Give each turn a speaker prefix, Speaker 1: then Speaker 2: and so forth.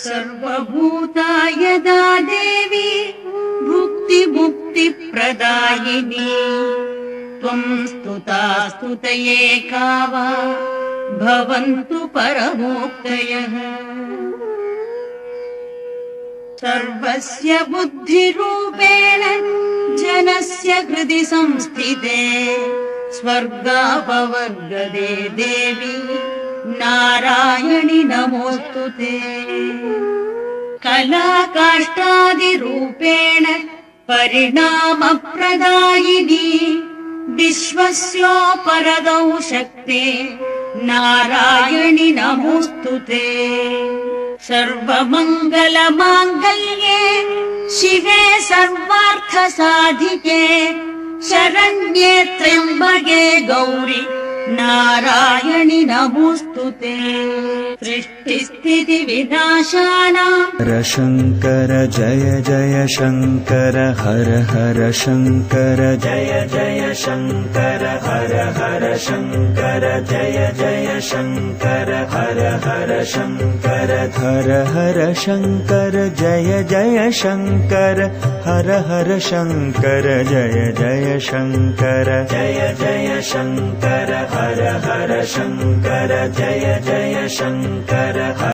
Speaker 1: सर्वभूता यदा देवी भुक्तिमुक्तिप्रदायिनी। त्वम् स्तुता स्तुतये का वा भवन्तु परमोक्तयः। सर्वस्य बुद्धिरूपेण जनस्य हृदि संस्थिते स्वर्गापवर्गदे देवी नारायणि नमोऽस्तु ते। कलाकाष्ठादिरूपेण परिणामप्रदायिनी विश्वस्योपरदौ शक्ते। नारायणि नमोऽस्तु ते। सर्वमङ्गलमाङ्गल्ये शिवे सर्वार्थसाधिके शरण्ये त्र्यम्बके गौरि नारायणि नमोऽस्तु ते। सृष्टिस्थितिविनाशानाम्।
Speaker 2: हर शङ्कर जय जय शङ्कर हर हर शङ्कर जय जय शङ्कर हर हर शङ्कर जय जय शङ्कर हर हर शङ्कर हर हर शङ्कर जय जय शङ्कर हर हर शङ्कर जय जय शङ्कर जय जय शङ्कर हर हर शङ्कर जय जय शङ्कर